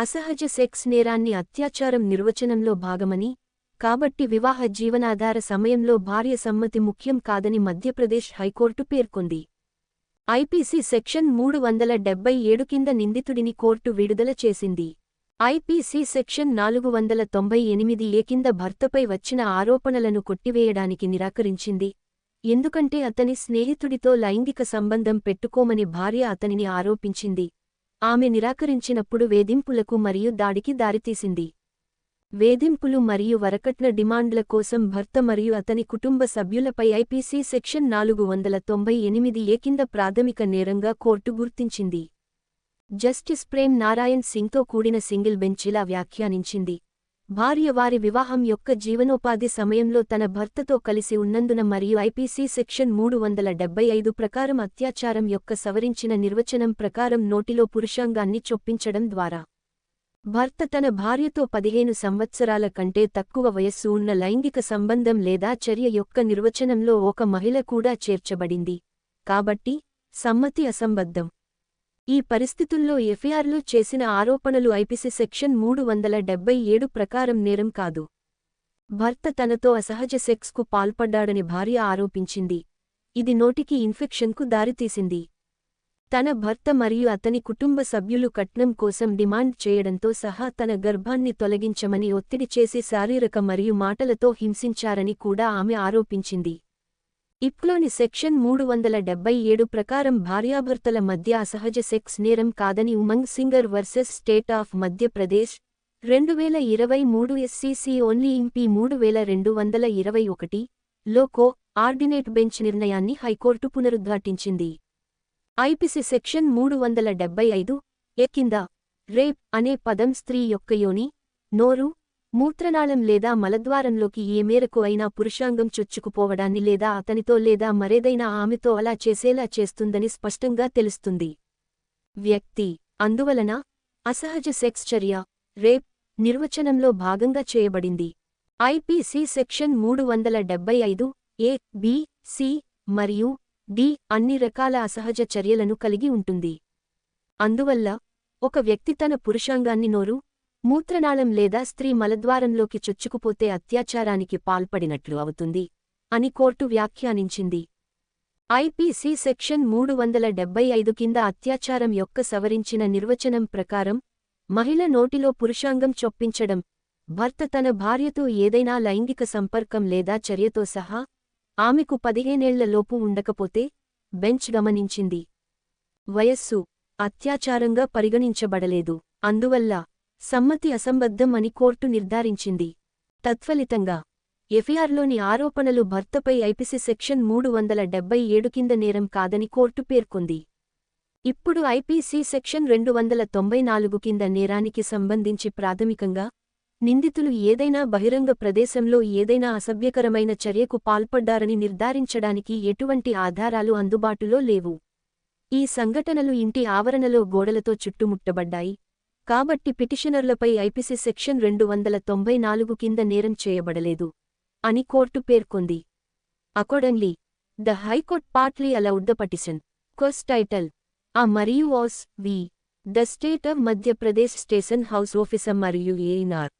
అసహజ sex నేరాన్ని అత్యాచారం నిర్వచనంలో భాగమని కాబట్టి వివాహ జీవనాధార సమయంలో భార్య సమ్మతి ముఖ్యం కాదని మధ్యప్రదేశ్ హైకోర్టు పేర్కొంది. ఐపీసీ సెక్షన్ మూడు వందల డెబ్బై ఏడు కింద నిందితుడిని కోర్టు విడుదల చేసింది. ఐపీసీ సెక్షన్ నాలుగు వందల తొంభై ఎనిమిది ఏ కింద భర్తపై వచ్చిన ఆరోపణలను కొట్టివేయడానికి నిరాకరించింది. ఎందుకంటే అతని స్నేహితుడితో లైంగిక సంబంధం పెట్టుకోమని భార్య అతనిని ఆరోపించింది. ఆమె నిరాకరించినప్పుడు వేధింపులకు మరియు దాడికి దారితీసింది. వేధింపులు మరియు వరకట్న డిమాండ్ల కోసం భర్త మరియు అతని కుటుంబ సభ్యులపై ఐపీసీ సెక్షన్ నాలుగు వందల తొంభై ఎనిమిది ఏ కింద ప్రాథమిక నేరంగా కోర్టు గుర్తించింది. జస్టిస్ ప్రేమ్ నారాయణ్ సింగ్తో కూడిన సింగిల్ బెంచ్ ఇలా వ్యాఖ్యానించింది. భార్య వారి వివాహం యొక్క జీవనోపాధి సమయంలో తన భర్తతో కలిసి ఉన్నందున మరియు ఐపీసీ సెక్షన్ మూడు వందల డెబ్బై ఐదు ప్రకారం అత్యాచారం యొక్క సవరించిన నిర్వచనం ప్రకారం నోటిలో పురుషాంగాన్ని చొప్పించడం ద్వారా. భర్త తన భార్యతో పదిహేను సంవత్సరాల కంటే తక్కువ వయస్సు ఉన్న లైంగిక సంబంధం లేదా చర్య యొక్క నిర్వచనంలో ఒక మహిళ కూడా చేర్చబడింది. కాబట్టి సమ్మతి అసంబద్ధం. ఈ పరిస్థితుల్లో ఎఫ్ఐఆర్లో చేసిన ఆరోపణలు ఐపీసీ సెక్షన్ మూడు వందల డెబ్బై ఏడు ప్రకారం నేరం కాదు. భర్త తనతో అసహజ సెక్స్కు పాల్పడ్డాడని భార్య ఆరోపించింది. ఇది నోటికి ఇన్ఫెక్షన్కు దారితీసింది. తన భర్త మరియు అతని కుటుంబ సభ్యులు కట్నం కోసం డిమాండ్ చేయడంతో సహా తన గర్భాన్ని తొలగించమని ఒత్తిడి చేసి శారీరక మరియు మాటలతో హింసించారని కూడా ఆమె ఆరోపించింది. ఇప్లోని సెక్షన్ మూడు వందల డెబ్బై ఏడు ప్రకారం భార్యాభర్తల మధ్య అసహజ సెక్స్ నేరం కాదని Umang Singhar versus state of Madhya Pradesh రెండు వేల ఇరవై మూడు ఎస్సీసీ ఓన్లీ ఇంపీ మూడు వేల రెండు వందల ఇరవై ఒకటి లోకో ఆర్డినేట్ బెంచ్ నిర్ణయాన్ని హైకోర్టు పునరుద్ఘాటించింది. ఐపిసి సెక్షన్ మూడు వందల డెబ్బై ఐదు ఏ కింద రేప్ అనే పదం స్త్రీ యొక్క యోని నోరు మూత్రనాళం లేదా మలద్వారంలోకి ఏ మేరకు అయినా పురుషాంగం చొచ్చుకుపోవడాన్ని లేదా అతనితో లేదా మరేదైనా ఆమెతో అలా చేసేలా చేస్తుందని స్పష్టంగా తెలుస్తుంది. వ్యక్తి. అందువలన అసహజ సెక్స్ చర్య రేప్ నిర్వచనంలో భాగంగా చేయబడింది. ఐపీసీ సెక్షన్ మూడు వందల డెబ్బై ఐదు ఏ బి సి మరియు డి అన్ని రకాల అసహజ చర్యలను కలిగి ఉంటుంది. అందువల్ల ఒక వ్యక్తి తన పురుషాంగాన్ని నోరు మూత్రనాళం లేదా స్త్రీ మలద్వారంలోకి చొచ్చుకుపోతే అత్యాచారానికి పాల్పడినట్లు అవుతుంది అని కోర్టు వ్యాఖ్యానించింది. ఐపీసీ సెక్షన్ మూడు వందల డెబ్బై ఐదు కింద అత్యాచారం యొక్క సవరించిన నిర్వచనం ప్రకారం మహిళ నోటిలో పురుషాంగం చొప్పించడం భర్త తన భార్యతో ఏదైనా లైంగిక సంపర్కం లేదా చర్యతో సహా ఆమెకు పదిహేనేళ్ళలోపు ఉండకపోతే బెంచ్ గమనించింది. వయస్సు అత్యాచారంగా పరిగణించబడలేదు. అందువల్ల సమ్మతి అసంబద్ధం అని కోర్టు నిర్ధారించింది. తత్ఫలితంగా ఎఫ్ఐఆర్లోని ఆరోపణలు భర్తపై ఐపిసి సెక్షన్ మూడు వందల డెబ్బై ఏడు కింద నేరం కాదని కోర్టు పేర్కొంది. ఇప్పుడు ఐపీసీ సెక్షన్ రెండు వందల తొంభై నాలుగు కింద నేరానికి సంబంధించి ప్రాథమికంగా నిందితులు ఏదైనా బహిరంగ ప్రదేశంలో ఏదైనా అసభ్యకరమైన చర్యకు పాల్పడ్డారని నిర్ధారించడానికి ఎటువంటి ఆధారాలు అందుబాటులో లేవు. ఈ సంఘటనలు ఇంటి ఆవరణలో గోడలతో చుట్టుముట్టబడ్డాయి. కాబట్టి పిటిషనర్లపై ఐపీసీ సెక్షన్ రెండు వందల తొంభై నాలుగు కింద నేరం చేయబడలేదు అని కోర్టు పేర్కొంది. Accordingly the high court partly allowed the petition cause title ఆ మరియు ఆస్ v the state of Madhya Pradesh station house officer మరియు ఏఎన్ఆర్